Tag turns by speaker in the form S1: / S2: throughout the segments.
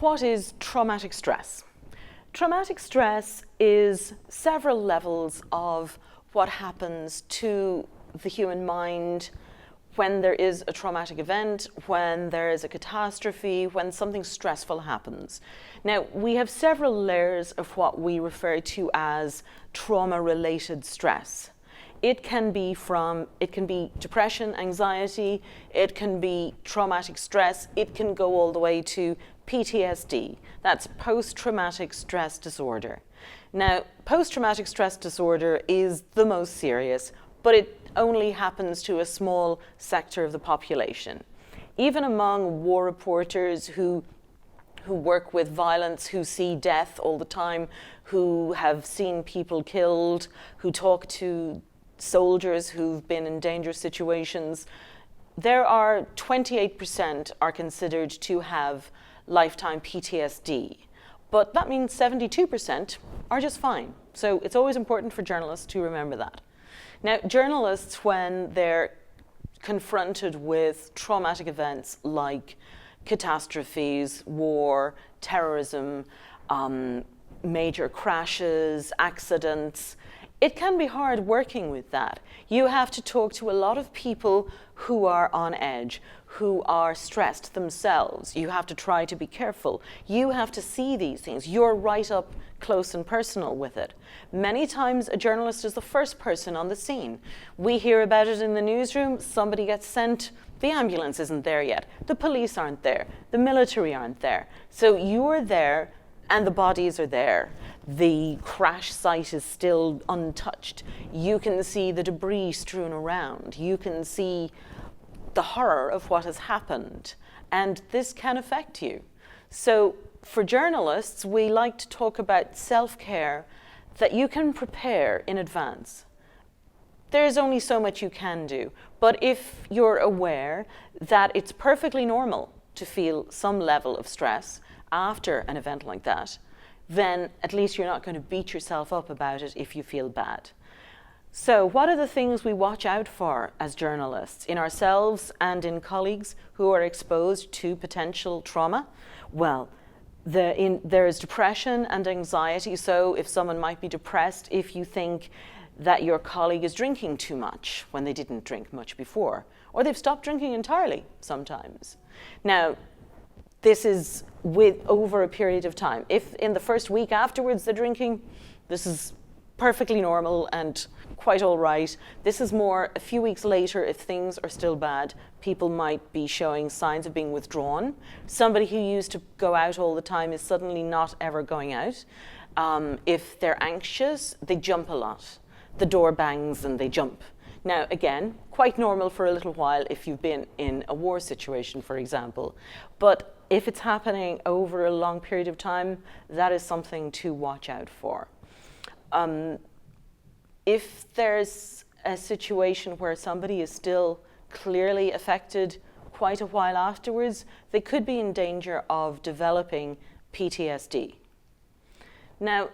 S1: What is traumatic stress? Traumatic stress is several levels of what happens to the human mind when there is a traumatic event, when there is a catastrophe, when something stressful happens. Now, we have several layers of what we refer to as trauma related stress. It can be from, it can be depression, anxiety, it can be traumatic stress, it can go all the way to PTSD. That's post traumatic stress disorder. Now, post traumatic stress disorder is the most serious, but it only happens to a small sector of the population. Even among war reporters who who work with violence, who see death all the time, who have seen people killed, who talk to soldiers who've been in dangerous situations, there are 28% are considered to have lifetime PTSD. But that means 72% are just fine. So it's always important for journalists to remember that. Now, journalists, when they're confronted with traumatic events like catastrophes, war, terrorism, um, major crashes, accidents, it can be hard working with that. You have to talk to a lot of people who are on edge, who are stressed themselves. You have to try to be careful. You have to see these things. You're right up close and personal with it. Many times, a journalist is the first person on the scene. We hear about it in the newsroom, somebody gets sent, the ambulance isn't there yet, the police aren't there, the military aren't there. So you're there, and the bodies are there. The crash site is still untouched. You can see the debris strewn around. You can see the horror of what has happened. And this can affect you. So for journalists, we like to talk about self care that you can prepare in advance. There's only so much you can do, but if you're aware that it's perfectly normal to feel some level of stress after an event like that, then at least you're not going to beat yourself up about it if you feel bad. So, what are the things we watch out for as journalists in ourselves and in colleagues who are exposed to potential trauma? Well, the, in, there is depression and anxiety. So, if someone might be depressed, if you think that your colleague is drinking too much when they didn't drink much before, or they've stopped drinking entirely sometimes. Now, this is with over a period of time. If in the first week afterwards they're drinking, this is perfectly normal and quite all right. This is more a few weeks later, if things are still bad, people might be showing signs of being withdrawn. Somebody who used to go out all the time is suddenly not ever going out. Um, if they're anxious, they jump a lot. The door bangs and they jump. Now, again, quite normal for a little while if you've been in a war situation, for example. But if it's happening over a long period of time, that is something to watch out for. Um, if there's a situation where somebody is still clearly affected quite a while afterwards, they could be in danger of developing PTSD. Now,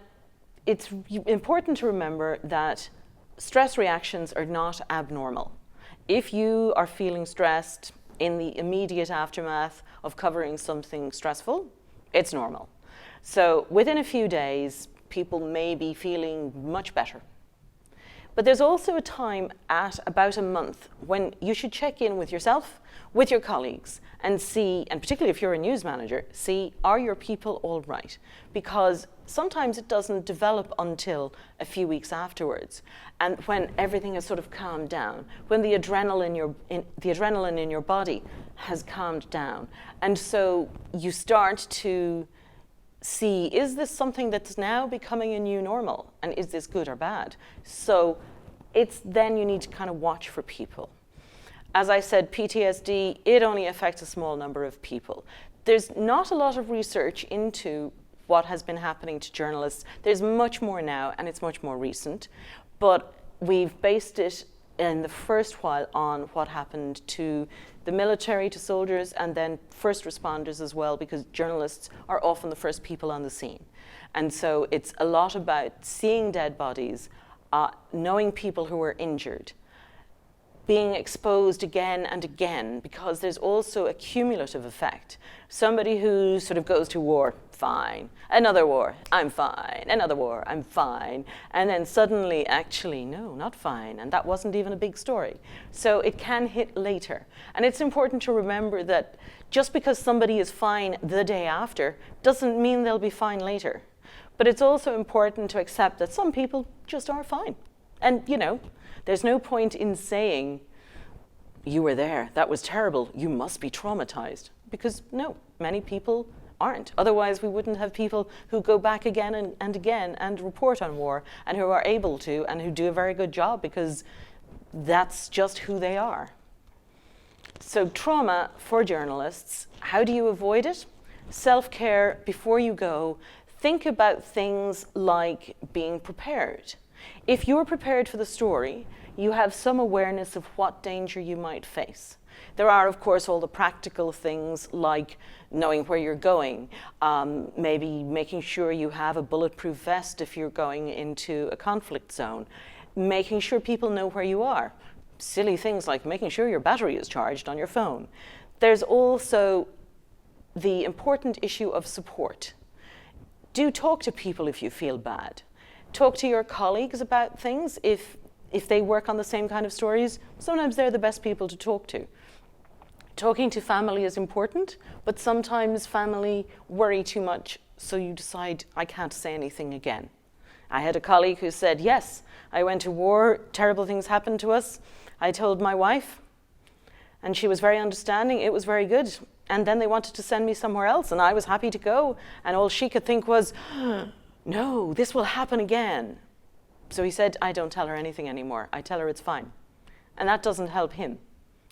S1: it's important to remember that stress reactions are not abnormal. If you are feeling stressed in the immediate aftermath of covering something stressful, it's normal. So within a few days, people may be feeling much better. But there's also a time at about a month when you should check in with yourself, with your colleagues, and see, and particularly if you're a news manager, see are your people all right? Because sometimes it doesn't develop until a few weeks afterwards. And when everything has sort of calmed down, when the adrenaline in your, in, the adrenaline in your body has calmed down. And so you start to see is this something that's now becoming a new normal and is this good or bad so it's then you need to kind of watch for people. As i said ptsd it only affects a small number of people. There's not a lot of research into what has been happening to journalists. There's much more now and it's much more recent. But we've based it in the first while on what happened to the military, to soldiers, and then first responders as well, because journalists are often the first people on the scene. And so it's a lot about seeing dead bodies, uh, knowing people who are injured, being exposed again and again because there's also a cumulative effect. Somebody who sort of goes to war, fine. Another war, I'm fine. Another war, I'm fine. And then suddenly, actually, no, not fine. And that wasn't even a big story. So it can hit later. And it's important to remember that just because somebody is fine the day after doesn't mean they'll be fine later. But it's also important to accept that some people just are fine. And, you know, there's no point in saying, you were there, that was terrible, you must be traumatized. Because no, many people aren't. Otherwise, we wouldn't have people who go back again and, and again and report on war and who are able to and who do a very good job because that's just who they are. So, trauma for journalists, how do you avoid it? Self care before you go. Think about things like being prepared. If you're prepared for the story, you have some awareness of what danger you might face. There are, of course, all the practical things like knowing where you're going, um, maybe making sure you have a bulletproof vest if you're going into a conflict zone, making sure people know where you are. Silly things like making sure your battery is charged on your phone. There's also the important issue of support. Do talk to people if you feel bad. Talk to your colleagues about things if if they work on the same kind of stories, sometimes they're the best people to talk to. Talking to family is important, but sometimes family worry too much, so you decide, I can't say anything again. I had a colleague who said, Yes, I went to war, terrible things happened to us. I told my wife, and she was very understanding, it was very good. And then they wanted to send me somewhere else, and I was happy to go. And all she could think was, No, this will happen again. So he said, I don't tell her anything anymore. I tell her it's fine. And that doesn't help him.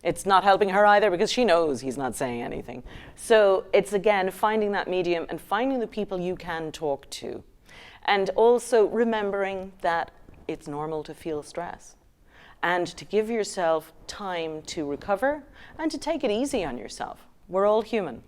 S1: It's not helping her either because she knows he's not saying anything. So it's again finding that medium and finding the people you can talk to. And also remembering that it's normal to feel stress and to give yourself time to recover and to take it easy on yourself. We're all human.